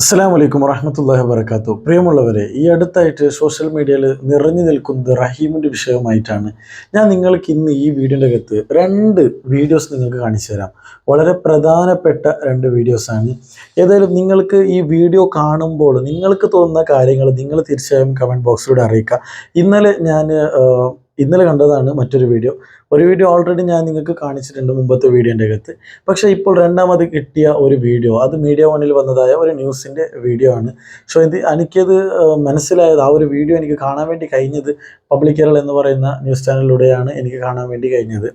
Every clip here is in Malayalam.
അസ്സാം വലൈക്കും വറഹമത്തല്ലാഹി വബർക്കാത്തു പ്രിയമുള്ളവരെ ഈ അടുത്തായിട്ട് സോഷ്യൽ മീഡിയയിൽ നിറഞ്ഞു നിൽക്കുന്നത് റഹീമിന്റെ വിഷയമായിട്ടാണ് ഞാൻ നിങ്ങൾക്ക് ഇന്ന് ഈ വീഡിയോന്റെ അകത്ത് രണ്ട് വീഡിയോസ് നിങ്ങൾക്ക് കാണിച്ചു തരാം. വളരെ പ്രധാനപ്പെട്ട രണ്ട് വീഡിയോസാണ്. ഏതായാലും നിങ്ങൾക്ക് ഈ വീഡിയോ കാണുമ്പോൾ നിങ്ങൾക്ക് തോന്നുന്ന കാര്യങ്ങൾ നിങ്ങൾ തീർച്ചയായും കമന്റ് ബോക്സിലൂടെ അറിയിക്കുക. ഇന്നലെ ഞാൻ ഇന്നലെ കണ്ടതാണ് മറ്റൊരു വീഡിയോ. ഒരു വീഡിയോ ഓൾറെഡി ഞാൻ നിങ്ങൾക്ക് കാണിച്ചിട്ടുണ്ട് മുമ്പത്തെ വീഡിയോന്റെ അകത്ത്. പക്ഷേ ഇപ്പോൾ രണ്ടാമത് കിട്ടിയ ഒരു വീഡിയോ. അത് മീഡിയ വണ്ണിൽ വന്നതായ ഒരു ന്യൂസിന്റെ വീഡിയോ ആണ്. സോ ഇത് എനിക്കത് മനസ്സിലായത് ആ ഒരു വീഡിയോ എനിക്ക് കാണാൻ വേണ്ടി കഴിഞ്ഞത് പബ്ലിക് കേരള എന്ന് പറയുന്ന ന്യൂസ് ചാനലിലൂടെയാണ് എനിക്ക് കാണാൻ വേണ്ടി കഴിഞ്ഞത്.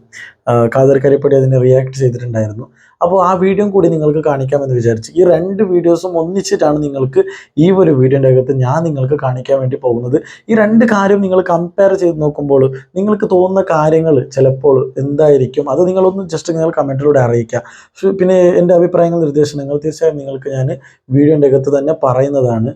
കാതർ കരിപ്പടി അതിനെ റിയാക്ട് ചെയ്തിട്ടുണ്ടായിരുന്നു. അപ്പോൾ ആ വീഡിയോ കൂടി നിങ്ങൾക്ക് കാണിക്കാമെന്ന് വിചാരിച്ചു ഈ രണ്ട് വീഡിയോസും ഒന്നിച്ചിട്ടാണ് നിങ്ങൾക്ക് ഈ ഒരു വീഡിയോന്റെ അകത്ത് ഞാൻ നിങ്ങൾക്ക് കാണിക്കാൻ വേണ്ടി പോകുന്നത്. ഈ രണ്ട് കാര്യം നിങ്ങൾ കമ്പയർ ചെയ്ത് നോക്കുമ്പോൾ നിങ്ങൾക്ക് തോന്നുന്ന കാര്യങ്ങൾ ചിലപ്പോൾ എന്തായിരിക്കും? അത് നിങ്ങളൊന്ന് ജസ്റ്റ് നിങ്ങൾ കമന്റിലൂടെ അറിയിക്കുക. പിന്നെ എന്റെ അഭിപ്രായങ്ങൾ നിർദ്ദേശങ്ങൾ തീർച്ചയായും നിങ്ങൾക്ക് ഞാൻ വീഡിയോന്റെ അകത്ത് തന്നെ പറയുന്നതാണ്.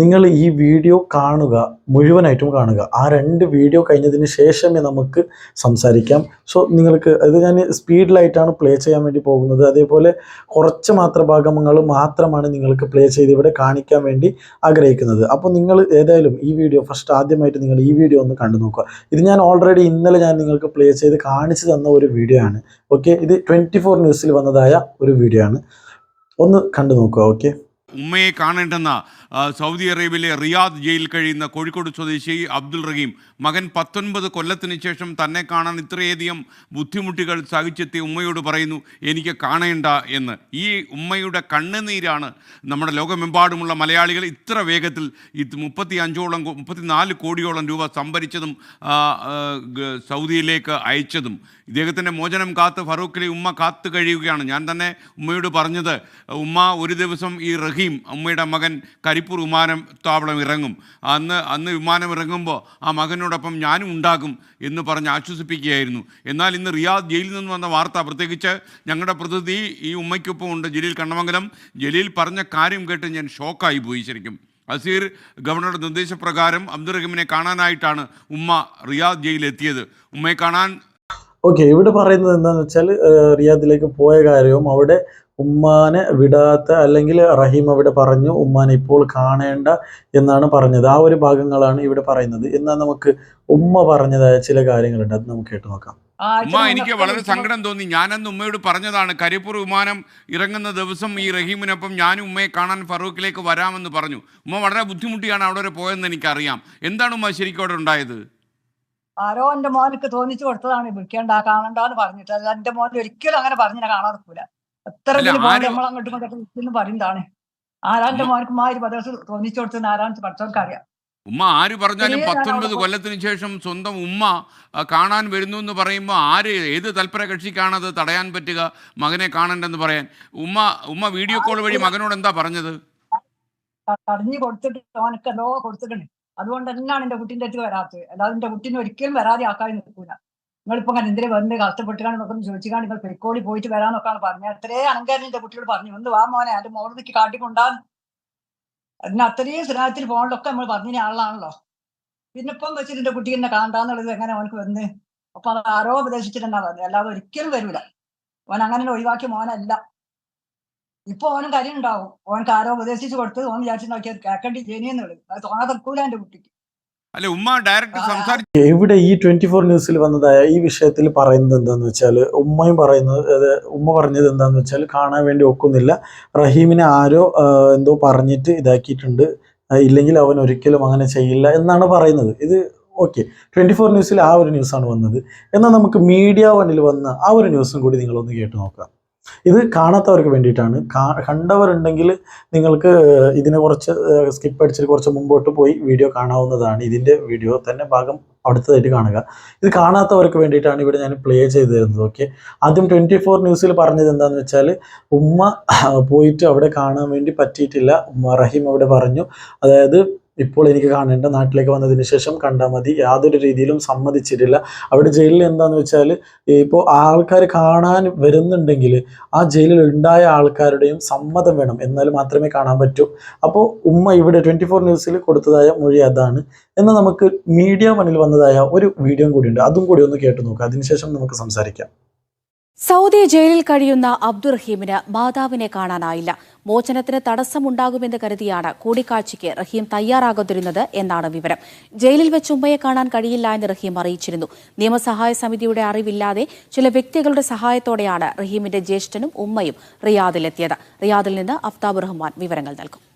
നിങ്ങൾ ഈ വീഡിയോ കാണുക മുഴുവനായിട്ടും കാണുക. ആ രണ്ട് വീഡിയോ കഴിഞ്ഞതിന് ശേഷമേ നമുക്ക് സംസാരിക്കാം. സോ നിങ്ങൾക്ക് അത് ഞാൻ സ്പീഡിലായിട്ടാണ് പ്ലേ ചെയ്യാൻ വേണ്ടി പോകുന്നത്. അതേപോലെ കുറച്ച് മാത്ര ഭാഗങ്ങൾ മാത്രമാണ് നിങ്ങൾക്ക് പ്ലേ ചെയ്ത് ഇവിടെ കാണിക്കാൻ വേണ്ടി ആഗ്രഹിക്കുന്നത്. അപ്പോൾ നിങ്ങൾ ഏതായാലും ഈ വീഡിയോ ഫസ്റ്റ് ആദ്യമായിട്ട് നിങ്ങൾ ഈ വീഡിയോ ഒന്ന് കണ്ടു നോക്കുക. ഇത് ഞാൻ ഓൾറെഡി ഇന്നലെ ഞാൻ നിങ്ങൾക്ക് പ്ലേ ചെയ്ത് കാണിച്ചു തന്ന ഒരു വീഡിയോ ആണ്. ഓക്കെ ഇത് ട്വന്റി ഫോർ ന്യൂസിൽ വന്നതായ ഒരു വീഡിയോ ആണ്. ഒന്ന് കണ്ടു നോക്കുക ഓക്കെ ഉമ്മയെ കാണേണ്ടെന്ന സൗദി അറേബ്യയിലെ റിയാദ് ജയിലിൽ കഴിയുന്ന കോഴിക്കോട് സ്വദേശി അബ്ദുൾ റഹീം മകൻ പത്തൊൻപത് കൊല്ലത്തിന് ശേഷം തന്നെ കാണാൻ ഇത്രയധികം ബുദ്ധിമുട്ടുകൾ സഹിച്ചെത്തിയ ഉമ്മയോട് പറയുന്നു എനിക്ക് കാണേണ്ട എന്ന്. ഈ ഉമ്മയുടെ കണ്ണുനീരാണ് നമ്മുടെ ലോകമെമ്പാടുമുള്ള മലയാളികൾ ഇത്ര വേഗത്തിൽ ഇത് മുപ്പത്തി അഞ്ചോളം മുപ്പത്തിനാല് കോടിയോളം രൂപ സംഭരിച്ചതും സൗദിയിലേക്ക് അയച്ചതും. ഇദ്ദേഹത്തിന്റെ മോചനം കാത്ത് ഫറൂഖിലെ ഉമ്മ കാത്തു കഴിയുകയാണ്. ഞാൻ തന്നെ ഉമ്മയോട് പറഞ്ഞത് ഉമ്മ ഒരു ദിവസം ഈ റഹീം ഉമ്മയുടെ മകൻ കരിപ്പൂർ വിമാനത്താവളം ഇറങ്ങും. അന്ന് അന്ന് വിമാനം ഇറങ്ങുമ്പോൾ ആ മകനോടൊപ്പം ഞാനും ഉണ്ടാകും എന്ന് പറഞ്ഞ് ആശ്വസിപ്പിക്കുകയായിരുന്നു. എന്നാൽ ഇന്ന് റിയാദ് ജയിലിൽ നിന്ന് വന്ന വാർത്ത പ്രത്യേകിച്ച് ഞങ്ങളുടെ പ്രതിനിധി ഈ ഉമ്മയ്ക്കൊപ്പം ഉണ്ട് ജലീൽ കണ്ണമംഗലം. ജലീൽ പറഞ്ഞ കാര്യം കേട്ട് ഞാൻ ഷോക്കായി പോയി ശരിക്കും. അസീർ ഗവർണറുടെ നിർദ്ദേശപ്രകാരം അബ്ദുറഹീമിനെ കാണാനായിട്ടാണ് ഉമ്മ റിയാദ് ജയിലിൽ എത്തിയത്. ഉമ്മയെ കാണാൻ ഓക്കെ ഇവിടെ പറയുന്നത് എന്താണെന്ന് വെച്ചാൽ റിയാദിലേക്ക് പോയ കാര്യവും അവിടെ ഉമ്മാനെ വിടാത്ത അല്ലെങ്കിൽ റഹീം അവിടെ പറഞ്ഞു ഉമ്മാനെ ഇപ്പോൾ കാണേണ്ട എന്നാണ് പറഞ്ഞത്. ആ ഒരു ഭാഗങ്ങളാണ് ഇവിടെ പറയുന്നത്. എന്നാൽ നമുക്ക് ഉമ്മ പറഞ്ഞതായ ചില കാര്യങ്ങളുണ്ട്. അത് നമുക്ക് കേട്ട് നോക്കാം. ഉമ്മ എനിക്ക് വളരെ സങ്കടം തോന്നി. ഞാനന്ന് ഉമ്മയോട് പറഞ്ഞതാണ് കരിപ്പൂർ വിമാനം ഇറങ്ങുന്ന ദിവസം ഈ റഹീമിനൊപ്പം ഞാനും ഉമ്മയെ കാണാൻ ഫറൂഖിലേക്ക് വരാമെന്ന് പറഞ്ഞു. ഉമ്മ വളരെ ബുദ്ധിമുട്ടിയാണ് അവിടെ വരെ പോയതെന്ന് എനിക്കറിയാം. എന്താണ് ഉമ്മ ശരിക്കും അവിടെ ഉണ്ടായത്? ആരോ എന്റെ മോനക്ക് തോന്നിച്ചു കൊടുത്തതാണ് വിളിക്കേണ്ട കാണണ്ടെന്ന് പറഞ്ഞിട്ട്. അത് എന്റെ മോൻ ഒരിക്കലും അങ്ങനെ പറഞ്ഞിട്ട് കാണാൻ നിൽക്കൂല എത്ര നമ്മൾ അങ്ങോട്ടും ഇങ്ങോട്ടും പറയുന്നതാണ് തോന്നിച്ചു പഠിച്ചവർക്ക് അറിയാം ഉമ്മ ആര് പറഞ്ഞാലും പത്തൊൻപത് കൊല്ലത്തിന് ശേഷം സ്വന്തം ഉമ്മ കാണാൻ വരുന്നു എന്ന് പറയുമ്പോൾ ആര് ഏത് തൽപര കക്ഷിക്കാണ് അത് തടയാൻ പറ്റുക മകനെ കാണണ്ടെന്ന് പറയാൻ? ഉമ്മ ഉമ്മ വീഡിയോ കോൾ വഴി മകനോട് എന്താ പറഞ്ഞത്? തടഞ്ഞു കൊടുത്തിട്ട് അവനൊക്കെ എന്തോ കൊടുത്തിട്ടുണ്ട്. അതുകൊണ്ട് തന്നെയാണ് എന്റെ കുട്ടിന്റെ അടുത്ത് വരാത്തത്. അല്ലാതെ എന്റെ കുട്ടീനെ ഒരിക്കലും വരാതെ ആക്കാൻ നിൽക്കൂല. നിങ്ങളിപ്പോ എന്തിനു വന്ന് കഷ്ടപ്പെട്ടുകാണ്ട് ചോദിച്ചു ചോദിച്ചാണ്ട് നിങ്ങൾ പെരിക്കോളി പോയിട്ട് വരാന്നൊക്കെയാണ് പറഞ്ഞത്. അത്രേ അലങ്കാരം എന്റെ കുട്ടിയോട് പറഞ്ഞു. വന്ന് വാ മോനെ എന്റെ മോളിൽ നിൽക്കി കാട്ടിക്കൊണ്ടാന്ന്. അതിന് അത്രയും സ്നേഹത്തിൽ പോകണ്ടൊക്കെ നമ്മൾ പറഞ്ഞ ആളാണല്ലോ. പിന്നെ ഇപ്പം വെച്ചിട്ട് എന്റെ കുട്ടി എന്നെ കാണാന്നുള്ളത് എങ്ങനെ അവനക്ക് വന്ന്? അപ്പൊ അത് ആരോ ഉപദേശിച്ചിട്ടെന്നാ പറഞ്ഞത്. അല്ലാതെ ഒരിക്കലും വരൂല. ഓൻ അങ്ങനെ ഒഴിവാക്കിയ മോനല്ല. ഇപ്പൊ ഓനും കാര്യം ഉണ്ടാവും ഓനക്ക് ആരോ ഉപദേശിച്ച് കൊടുത്ത് ഓൻ വിചാരിച്ചു നോക്കിയത് കേൾക്കേണ്ടി ജനിയെന്നുള്ളത് അത് തോന്നാതെ നിൽക്കൂല എന്റെ കുട്ടിക്ക്. അല്ലെ ഉമ്മ ഡയറക്റ്റ് സംസാരിച്ചു ഇവിടെ ഈ ട്വന്റി ഫോർ ന്യൂസിൽ വന്നതായ ഈ വിഷയത്തിൽ പറയുന്നത് എന്താന്ന് വെച്ചാൽ ഉമ്മയും പറയുന്നത് ഉമ്മ പറഞ്ഞത് എന്താന്ന് വെച്ചാൽ കാണാൻ വേണ്ടി ഒക്കുന്നില്ല. റഹീമിനെ ആരോ എന്തോ പറഞ്ഞിട്ട് ഇതാക്കിയിട്ടുണ്ട്. ഇല്ലെങ്കിൽ അവൻ ഒരിക്കലും അങ്ങനെ ചെയ്യില്ല എന്നാണ് പറയുന്നത്. ഇത് ഓക്കെ ട്വന്റി ഫോർ ന്യൂസിൽ ആ ഒരു ന്യൂസാണ് വന്നത്. എന്നാൽ നമുക്ക് മീഡിയ വണ്ണിൽ വന്ന ആ ഒരു ന്യൂസും കൂടി നിങ്ങളൊന്ന് കേട്ട് നോക്കാം. ഇത് കാണാത്തവർക്ക് വേണ്ടിയിട്ടാണ്. കണ്ടവരുണ്ടെങ്കിൽ നിങ്ങൾക്ക് ഇതിനെ കുറച്ച് സ്കിപ്പ് അടിച്ചിട്ട് കുറച്ച് മുമ്പോട്ട് പോയി വീഡിയോ കാണാവുന്നതാണ്. ഇതിന്റെ വീഡിയോ തന്നെ ഭാഗം അടുത്തതായിട്ട് കാണുക. ഇത് കാണാത്തവർക്ക് വേണ്ടിയിട്ടാണ് ഇവിടെ ഞാൻ പ്ലേ ചെയ്ത് തരുന്നത്. ഓക്കെ ആദ്യം ട്വന്റി ഫോർ ന്യൂസിൽ പറഞ്ഞത് എന്താണെന്ന് വെച്ചാൽ ഉമ്മ പോയിട്ട് അവിടെ കാണാൻ വേണ്ടി പറ്റിയിട്ടില്ല. ഉമ്മ റഹീം അവിടെ പറഞ്ഞു. അതായത് ഇപ്പോൾ എനിക്ക് കാണേണ്ട നാട്ടിലേക്ക് വന്നതിന് ശേഷം കണ്ടാൽ മതി. യാതൊരു രീതിയിലും സമ്മതിച്ചിട്ടില്ല. അവിടെ ജയിലിൽ എന്താണെന്ന് വെച്ചാൽ ഇപ്പോൾ ആൾക്കാർ കാണാൻ വരുന്നുണ്ടെങ്കിൽ ആ ജയിലിൽ ഉണ്ടായ ആൾക്കാരുടെയും സമ്മതം വേണം. എന്നാൽ മാത്രമേ കാണാൻ പറ്റൂ. അപ്പോൾ ഉമ്മ ഇവിടെ ട്വന്റി ഫോർ ന്യൂസിൽ കൊടുത്തതായ മൊഴി അതാണ്. എന്ന് നമുക്ക് മീഡിയ മണിൽ വന്നതായ ഒരു വീഡിയോ കൂടി ഉണ്ട്. അതും കൂടി ഒന്ന് കേട്ടു നോക്കാം. അതിനുശേഷം നമുക്ക് സംസാരിക്കാം. സൗദി ജയിലിൽ കഴിയുന്ന അബ്ദുറഹീമിന് മാതാവിനെ കാണാനായില്ല. മോചനത്തിന് തടസ്സമുണ്ടാകുമെന്ന് കരുതിയാണ് കൂടിക്കാഴ്ചയ്ക്ക് റഹീം തയ്യാറാകാതിരുന്നത് എന്നാണ് വിവരം. ജയിലിൽ വെച്ച് ഉമ്മയെ കാണാൻ കഴിയില്ല എന്ന് റഹീം അറിയിച്ചിരുന്നു. നിയമസഹായ സമിതിയുടെ അറിവില്ലാതെ ചില വ്യക്തികളുടെ സഹായത്തോടെയാണ് റഹീമിന്റെ ജ്യേഷ്ഠനും ഉമ്മയും റിയാദിലെത്തിയത്. റിയാദിൽ നിന്ന് അഫ്താബ് റഹ്മാൻ വിവരങ്ങൾ നൽകും.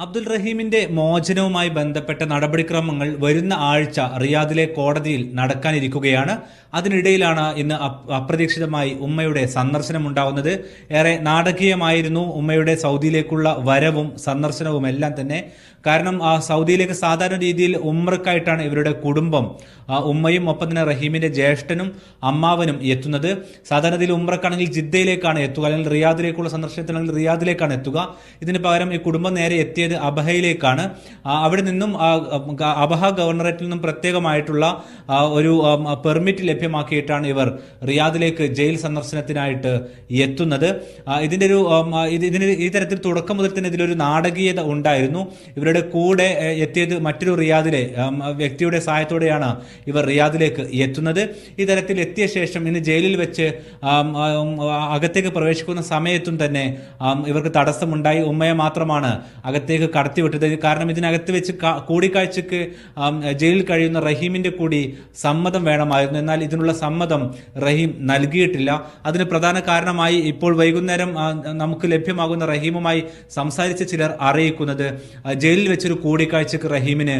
അബ്ദുൽ റഹീമിന്റെ മോചനവുമായി ബന്ധപ്പെട്ട നടപടിക്രമങ്ങൾ വരുന്ന ആഴ്ച റിയാദിലെ കോടതിയിൽ നടക്കാനിരിക്കുകയാണ്. അതിനിടയിലാണ് ഇന്ന് അപ്രതീക്ഷിതമായി ഉമ്മയുടെ സന്ദർശനം ഉണ്ടാവുന്നത് ഏറെ നാടകീയമായിരുന്നു ഉമ്മയുടെ സൗദിയിലേക്കുള്ള വരവും സന്ദർശനവും എല്ലാം തന്നെ. കാരണം ആ സൗദിയിലേക്ക് സാധാരണ രീതിയിൽ ഉമ്രക്കായിട്ടാണ് ഇവരുടെ കുടുംബം ഉമ്മയും ഒപ്പം തന്നെ റഹീമിന്റെ ജ്യേഷ്ഠനും അമ്മാവനും എത്തുന്നത്. സാധാരണ രീതിയിൽ ഉമ്രക്കാണെങ്കിൽ ജിദ്ദയിലേക്കാണ് എത്തുക അല്ലെങ്കിൽ റിയാദിലേക്കുള്ള സന്ദർശനത്തിനാണെങ്കിൽ റിയാദിലേക്കാണ് എത്തുക. ഇതിന് പകരം ഈ കുടുംബം നേരെ എത്തിയത് അബഹയിലേക്കാണ്. അവിടെ നിന്നും അബഹ ഗവർണറേറ്റിൽ നിന്നും പ്രത്യേകമായിട്ടുള്ള ഒരു പെർമിറ്റ് ലഭ്യമാക്കിയിട്ടാണ് ഇവർ റിയാദിലേക്ക് ജയിൽ സന്ദർശനത്തിനായിട്ട് എത്തുന്നത്. ഇതിന്റെ ഒരു ഇതിന് ഈ തരത്തിൽ തുടക്കം മുതൽ തന്നെ ഇതിലൊരു നാടകീയത ഉണ്ടായിരുന്നു. ഇവരുടെ കൂടെ എത്തിയത് മറ്റൊരു റിയാദിലെ വ്യക്തിയുടെ സഹായത്തോടെയാണ് ഇവർ റിയാദിലേക്ക് എത്തുന്നത്. ഈ തരത്തിൽ എത്തിയ ശേഷം ഇന്ന് ജയിലിൽ വെച്ച് അകത്തേക്ക് പ്രവേശിക്കുന്ന സമയത്തും തന്നെ ഇവർക്ക് തടസ്സമുണ്ടായി. ഉമ്മയെ മാത്രമാണ് അകത്തേക്ക് കടത്തിവിട്ടത് കാരണം ഇതിനകത്ത് വെച്ച് കൂടിക്കാഴ്ചക്ക് ജയിലിൽ കഴിയുന്ന റഹീമിന്റെ കൂടി സമ്മതം വേണമായിരുന്നു. എന്നാൽ ഇതിനുള്ള സമ്മതം റഹീം നൽകിയിട്ടില്ല. അതിന് പ്രധാന കാരണമായി ഇപ്പോൾ വൈകുന്നേരം നമുക്ക് ലഭ്യമാകുന്ന റഹീമുമായി സംസാരിച്ച ചിലർ അറിയിക്കുന്നത് ജയിലിൽ വെച്ചൊരു കൂടിക്കാഴ്ചക്ക് റഹീമിന്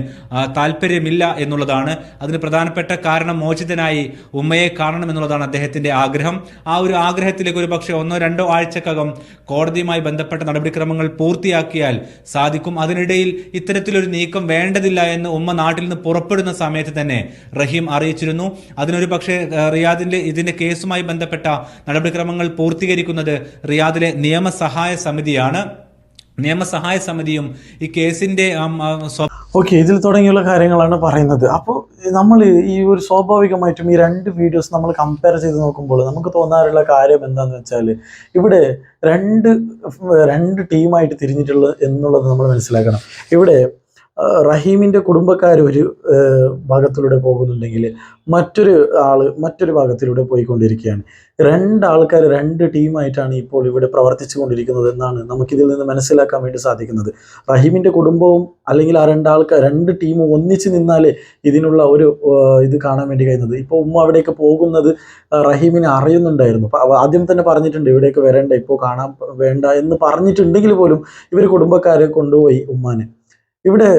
താല്പര്യമില്ല എന്നുള്ളതാണ്. അതിന് പ്രധാനപ്പെട്ട കാരണം മോചിതനായി ഉമ്മയെ കാണണം എന്നുള്ളതാണ് അദ്ദേഹത്തിന്റെ ആഗ്രഹം. ആ ഒരു ആഗ്രഹത്തിലേക്ക് ഒരു പക്ഷേ ഒന്നോ രണ്ടോ ആഴ്ചക്കകം കോടതിയുമായി ബന്ധപ്പെട്ട നടപടിക്രമങ്ങൾ പൂർത്തിയാക്കിയാൽ സാധിക്കും. അതിനിടയിൽ ഇത്തരത്തിലൊരു നീക്കം വേണ്ടതില്ല എന്ന് ഉമ്മ നാട്ടിൽ നിന്ന് പുറപ്പെടുന്ന സമയത്ത് തന്നെ റഹീം അറിയിച്ചിരുന്നു. അതിനൊരു പക്ഷേ റിയാദിന്റെ ഇതിന്റെ കേസുമായി ബന്ധപ്പെട്ട നടപടിക്രമങ്ങൾ പൂർത്തീകരിക്കുന്നത് റിയാദിലെ നിയമസഹായ സമിതിയാണ്. നിയമസഹായ സമിതിയും ഈ കേസിന്റെ ഓക്കെ ഇതിൽ തുടങ്ങിയുള്ള കാര്യങ്ങളാണ് പറയുന്നത്. അപ്പോൾ നമ്മൾ ഈ ഒരു സ്വാഭാവികമായിട്ടും ഈ രണ്ട് വീഡിയോസ് നമ്മൾ കമ്പയർ ചെയ്ത് നോക്കുമ്പോൾ നമുക്ക് തോന്നാറുള്ള കാര്യം എന്താണെന്ന് വെച്ചാൽ ഇവിടെ രണ്ട് രണ്ട് ടീമായിട്ട് തിരിഞ്ഞിട്ടുള്ളത് എന്നുള്ളത് നമ്മൾ മനസ്സിലാക്കണം. ഇവിടെ റഹീമിന്റെ കുടുംബക്കാർ ഒരു ഭാഗത്തിലൂടെ പോകുന്നുണ്ടെങ്കിൽ മറ്റൊരു ആൾ മറ്റൊരു ഭാഗത്തിലൂടെ പോയിക്കൊണ്ടിരിക്കുകയാണ്. രണ്ടാൾക്കാർ രണ്ട് ടീമായിട്ടാണ് ഇപ്പോൾ ഇവിടെ പ്രവർത്തിച്ചു കൊണ്ടിരിക്കുന്നത് എന്നാണ് നമുക്കിതിൽ നിന്ന് മനസ്സിലാക്കാൻ വേണ്ടി സാധിക്കുന്നത്. റഹീമിന്റെ കുടുംബവും അല്ലെങ്കിൽ ആ രണ്ടാൾക്കാർ രണ്ട് ടീമും ഒന്നിച്ച് നിന്നാലേ ഇതിനുള്ള ഒരു ഇത് കാണാൻ വേണ്ടി കഴിയുന്നത്. ഇപ്പോൾ ഉമ്മ അവിടേക്ക് പോകുന്നത് റഹീമിനെ അറിയുന്നുണ്ടായിരുന്നു. ആദ്യം തന്നെ പറഞ്ഞിട്ടുണ്ട് ഇവിടേക്ക് വരേണ്ട ഇപ്പോൾ കാണാൻ വേണ്ട എന്ന് പറഞ്ഞിട്ടുണ്ടെങ്കിൽ പോലും ഇവർ കുടുംബക്കാരെ കൊണ്ടുപോയി ഉമ്മാനെ. ഇവിടെ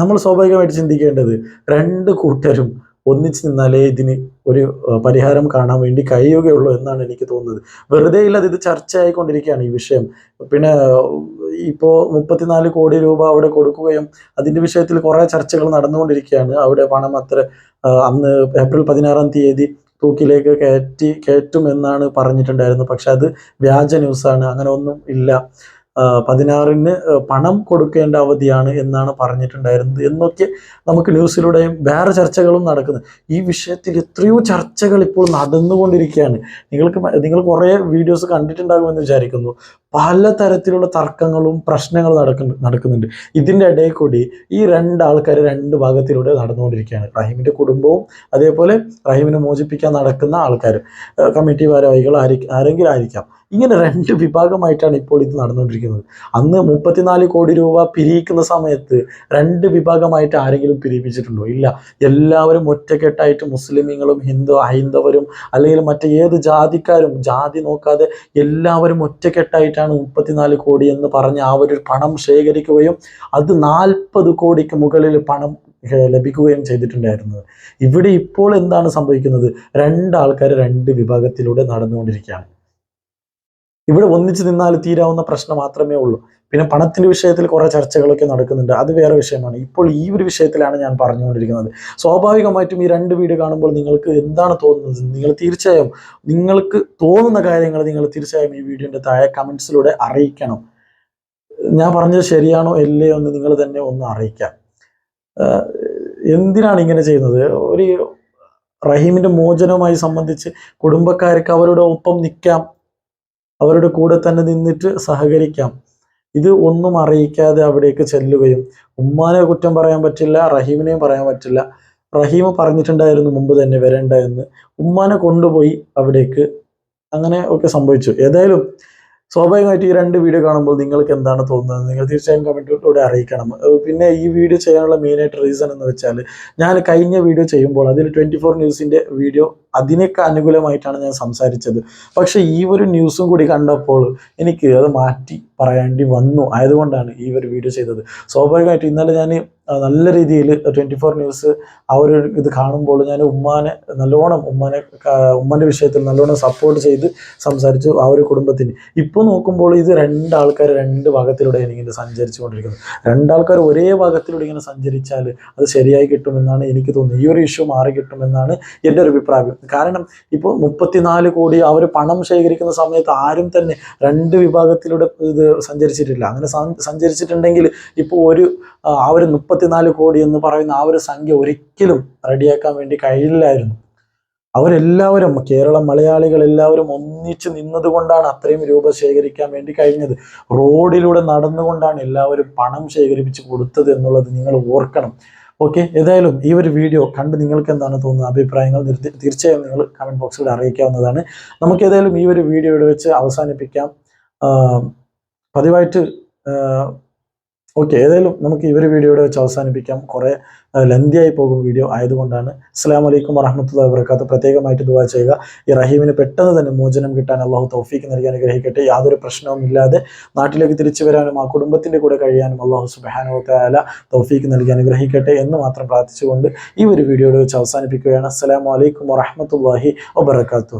നമ്മൾ സ്വാഭാവികമായിട്ട് ചിന്തിക്കേണ്ടത് രണ്ട് കൂട്ടരും ഒന്നിച്ച് നിന്നാലേ ഇതിന് ഒരു പരിഹാരം കാണാൻ വേണ്ടി കഴിയുകയുള്ളൂ എന്നാണ് എനിക്ക് തോന്നുന്നത്. വെറുതെ ഇല്ലാതെ ഇത് ചർച്ചയായിക്കൊണ്ടിരിക്കുകയാണ് ഈ വിഷയം. പിന്നെ ഇപ്പോൾ മുപ്പത്തിനാല് കോടി രൂപ അവിടെ കൊടുക്കുകയും അതിന്റെ വിഷയത്തിൽ കുറേ ചർച്ചകൾ നടന്നുകൊണ്ടിരിക്കുകയാണ്. അവിടെ പണം അത്ര അന്ന് ഏപ്രിൽ പതിനാറാം തീയതി തൂക്കിലേക്ക് കയറ്റി കയറ്റുമെന്നാണ് പറഞ്ഞിട്ടുണ്ടായിരുന്നത് പക്ഷെ അത് വ്യാജ ന്യൂസാണ്. അങ്ങനെ ഒന്നും ഇല്ല. പതിനാറിന് പണം കൊടുക്കേണ്ട അവധിയാണ് എന്നാണ് പറഞ്ഞിട്ടുണ്ടായിരുന്നത് എന്നൊക്കെ നമുക്ക് ന്യൂസിലൂടെയും വേറെ ചർച്ചകളും നടക്കുന്നു. ഈ വിഷയത്തിൽ എത്രയോ ചർച്ചകൾ ഇപ്പോൾ നടന്നുകൊണ്ടിരിക്കുകയാണ്. നിങ്ങൾക്ക് നിങ്ങൾ കുറേ വീഡിയോസ് കണ്ടിട്ടുണ്ടാകുമെന്ന് വിചാരിക്കുന്നു. പല തരത്തിലുള്ള തർക്കങ്ങളും പ്രശ്നങ്ങളും നടക്കുന്നു നടക്കുന്നുണ്ട്. ഇതിന്റെ ഇടയിൽ കൂടി ഈ രണ്ട് ആൾക്കാർ രണ്ട് ഭാഗത്തിലൂടെ നടന്നുകൊണ്ടിരിക്കുകയാണ്. റഹീമിന്റെ കുടുംബവും അതേപോലെ റഹീമിനെ മോചിപ്പിക്കാൻ നടക്കുന്ന ആൾക്കാർ കമ്മിറ്റി ഭാരവാഹികൾ ആരെങ്കിലും ആയിരിക്കാം. ഇങ്ങനെ രണ്ട് വിഭാഗമായിട്ടാണ് ഇപ്പോൾ ഇത് നടന്നുകൊണ്ടിരിക്കുന്നത്. അന്ന് മുപ്പത്തിനാല് കോടി രൂപ പിരിയിക്കുന്ന സമയത്ത് രണ്ട് വിഭാഗമായിട്ട് ആരെങ്കിലും പിരിപ്പിച്ചിട്ടുണ്ടോ ഇല്ല. എല്ലാവരും ഒറ്റക്കെട്ടായിട്ട് മുസ്ലിമീങ്ങളും ഹിന്ദു ഹൈന്ദവരും അല്ലെങ്കിൽ മറ്റു ഏത് ജാതിക്കാരും ജാതി നോക്കാതെ എല്ലാവരും ഒറ്റക്കെട്ടായിട്ടാണ് മുപ്പത്തിനാല് കോടി എന്ന് പറഞ്ഞ് ആ ഒരു പണം ശേഖരിക്കുകയും അത് നാൽപ്പത് കോടിക്ക് മുകളിൽ പണം ലഭിക്കുകയും ചെയ്തിട്ടുണ്ടായിരുന്നത്. ഇവിടെ ഇപ്പോൾ എന്താണ് സംഭവിക്കുന്നത്? രണ്ടാൾക്കാർ രണ്ട് വിഭാഗത്തിലൂടെ നടന്നുകൊണ്ടിരിക്കുകയാണ്. ഇവിടെ ഒന്നിച്ച് നിന്നാൽ തീരാവുന്ന പ്രശ്നം മാത്രമേ ഉള്ളൂ. പിന്നെ പണത്തിന്റെ വിഷയത്തിൽ കുറേ ചർച്ചകളൊക്കെ നടക്കുന്നുണ്ട്. അത് വേറെ വിഷയമാണ്. ഇപ്പോൾ ഈ ഒരു വിഷയത്തിലാണ് ഞാൻ പറഞ്ഞുകൊണ്ടിരിക്കുന്നത്. സ്വാഭാവികമായിട്ടും ഈ രണ്ട് വീട് കാണുമ്പോൾ നിങ്ങൾക്ക് എന്താണ് തോന്നുന്നത്? നിങ്ങൾ തീർച്ചയായും നിങ്ങൾക്ക് തോന്നുന്ന കാര്യങ്ങൾ നിങ്ങൾ തീർച്ചയായും ഈ വീഡിയോന്റെ താഴെ കമന്റ്സിലൂടെ അറിയിക്കണം. ഞാൻ പറഞ്ഞത് ശരിയാണോ അല്ലയോ എന്ന് നിങ്ങൾ തന്നെ ഒന്ന് അറിയിക്കാം. എന്തിനാണ് ഇങ്ങനെ ചെയ്യുന്നത്? ഒരു റഹീമിന്റെ മോചനവുമായി സംബന്ധിച്ച് കുടുംബക്കാർക്ക് അവരുടെ ഒപ്പം നിൽക്കാം. അവരുടെ കൂടെ തന്നെ നിന്നിട്ട് സഹകരിക്കാം. ഇത് ഒന്നും അറിയിക്കാതെ അവിടേക്ക് ചെല്ലുകയും ഉമ്മാനെ കുറ്റം പറയാൻ പറ്റില്ല റഹീമിനെയും പറയാൻ പറ്റില്ല. റഹീം പറഞ്ഞിട്ടുണ്ടായിരുന്നു മുമ്പ് തന്നെ വരേണ്ട എന്ന്. ഉമ്മാനെ കൊണ്ടുപോയി അവിടേക്ക്. അങ്ങനെ ഒക്കെ സംഭവിച്ചു. ഏതായാലും സ്വാഭാവികമായിട്ട് ഈ രണ്ട് വീഡിയോ കാണുമ്പോൾ നിങ്ങൾക്ക് എന്താണ് തോന്നുന്നത്? നിങ്ങൾ തീർച്ചയായും കമന്റിലൂടെ അറിയിക്കണം. പിന്നെ ഈ വീഡിയോ ചെയ്യാനുള്ള മെയിനായിട്ട് റീസൺ എന്ന് വെച്ചാൽ ഞാൻ കഴിഞ്ഞ വീഡിയോ ചെയ്യുമ്പോൾ അതിൽ ട്വന്റി ഫോർ ന്യൂസിന്റെ വീഡിയോ അതിനൊക്കെ അനുകൂലമായിട്ടാണ് ഞാൻ സംസാരിച്ചത്. പക്ഷേ ഈ ഒരു ന്യൂസും കൂടി കണ്ടപ്പോൾ എനിക്ക് അത് മാറ്റി. പറയേണ്ടി വന്നു. ആയതുകൊണ്ടാണ് ഈ ഒരു വീഡിയോ ചെയ്തത്. സ്വാഭാവികമായിട്ട് ഇന്നലെ ഞാൻ നല്ല രീതിയിൽ ട്വന്റി ഫോർ ന്യൂസ് ആ ഒരു ഇത് കാണുമ്പോൾ ഞാൻ ഉമ്മാനെ നല്ലോണം ഉമ്മാനെ ഉമ്മാന്റെ വിഷയത്തിൽ നല്ലോണം സപ്പോർട്ട് ചെയ്ത് സംസാരിച്ചു ആ ഒരു കുടുംബത്തിന്. ഇപ്പോൾ നോക്കുമ്പോൾ ഇത് രണ്ടാൾക്കാർ രണ്ട് ഭാഗത്തിലൂടെയാണ് ഇങ്ങനെ സഞ്ചരിച്ചു കൊണ്ടിരിക്കുന്നത് രണ്ടാൾക്കാർ ഒരേ ഭാഗത്തിലൂടെ ഇങ്ങനെ സഞ്ചരിച്ചാൽ അത് ശരിയായി കിട്ടുമെന്നാണ് എനിക്ക് തോന്നുന്നത്. ഈ ഒരു ഇഷ്യൂ മാറി കിട്ടുമെന്നാണ് എന്റെ ഒരു അഭിപ്രായം. കാരണം ഇപ്പോൾ മുപ്പത്തിനാല് കോടി അവർ പണം ശേഖരിക്കുന്ന സമയത്ത് ആരും തന്നെ രണ്ട് വിഭാഗത്തിലൂടെ ഇത് സഞ്ചരിച്ചിട്ടില്ല. അങ്ങനെ സഞ്ചരിച്ചിട്ടുണ്ടെങ്കിൽ ഇപ്പോൾ ഒരു ആ ഒരു മുപ്പത്തിനാല് കോടി എന്ന് പറയുന്ന ആ ഒരു സംഖ്യ ഒരിക്കലും റെഡിയാക്കാൻ വേണ്ടി കഴിയില്ലായിരുന്നു. അവരെല്ലാവരും കേരള മലയാളികൾ എല്ലാവരും ഒന്നിച്ച് നിന്നതുകൊണ്ടാണ് അത്രയും രൂപ ശേഖരിക്കാൻ വേണ്ടി കഴിഞ്ഞത്. റോഡിലൂടെ നടന്നുകൊണ്ടാണ് എല്ലാവരും പണം ശേഖരിപ്പിച്ച് കൊടുത്തത് എന്നുള്ളത് നിങ്ങൾ ഓർക്കണം. ഓക്കെ ഏതായാലും ഈ ഒരു വീഡിയോ കണ്ട് നിങ്ങൾക്ക് എന്താണ് തോന്നുന്നത്? അഭിപ്രായങ്ങൾ തീർച്ചയായും നിങ്ങൾ കമന്റ് ബോക്സിൽ അറിയിക്കാവുന്നതാണ്. നമുക്ക് ഏതായാലും ഈ ഒരു വീഡിയോ വെച്ച് അവസാനിപ്പിക്കാം. പതിവായിട്ട് ഓക്കെ ഏതായാലും നമുക്ക് ഈ ഒരു വീഡിയോ ഇവിടെ വെച്ച് അവസാനിപ്പിക്കാം. കുറേ ലെന്തിയായി പോകും വീഡിയോ ആയതുകൊണ്ടാണ്. അസ്സാം വലൈക്കും വറഹമത്തുള്ള വർക്കാത്ത പ്രത്യേകമായിട്ട് ദുവാ ചെയ്യുക. ഈ റഹീമിന് പെട്ടെന്ന് തന്നെ മോചനം കിട്ടാൻ അള്ളാഹു തൗഫീക്ക് നൽകി അനുഗ്രഹിക്കട്ടെ. യാതൊരു പ്രശ്നവും ഇല്ലാതെ നാട്ടിലേക്ക് തിരിച്ചു വരാനും ആ കുടുംബത്തിന്റെ കൂടെ കഴിയാനും അള്ളാഹു സുബാനോ താല തൗഫീക്ക് നൽകി അനുഗ്രഹിക്കട്ടെ എന്ന് മാത്രം പ്രാർത്ഥിച്ചുകൊണ്ട് ഈ ഒരു വീഡിയോയുടെ വെച്ച് അവസാനിപ്പിക്കുകയാണ്. അസ്സാം വലൈക്കും വറഹമത്തല്ലാഹി വബർക്കാത്തു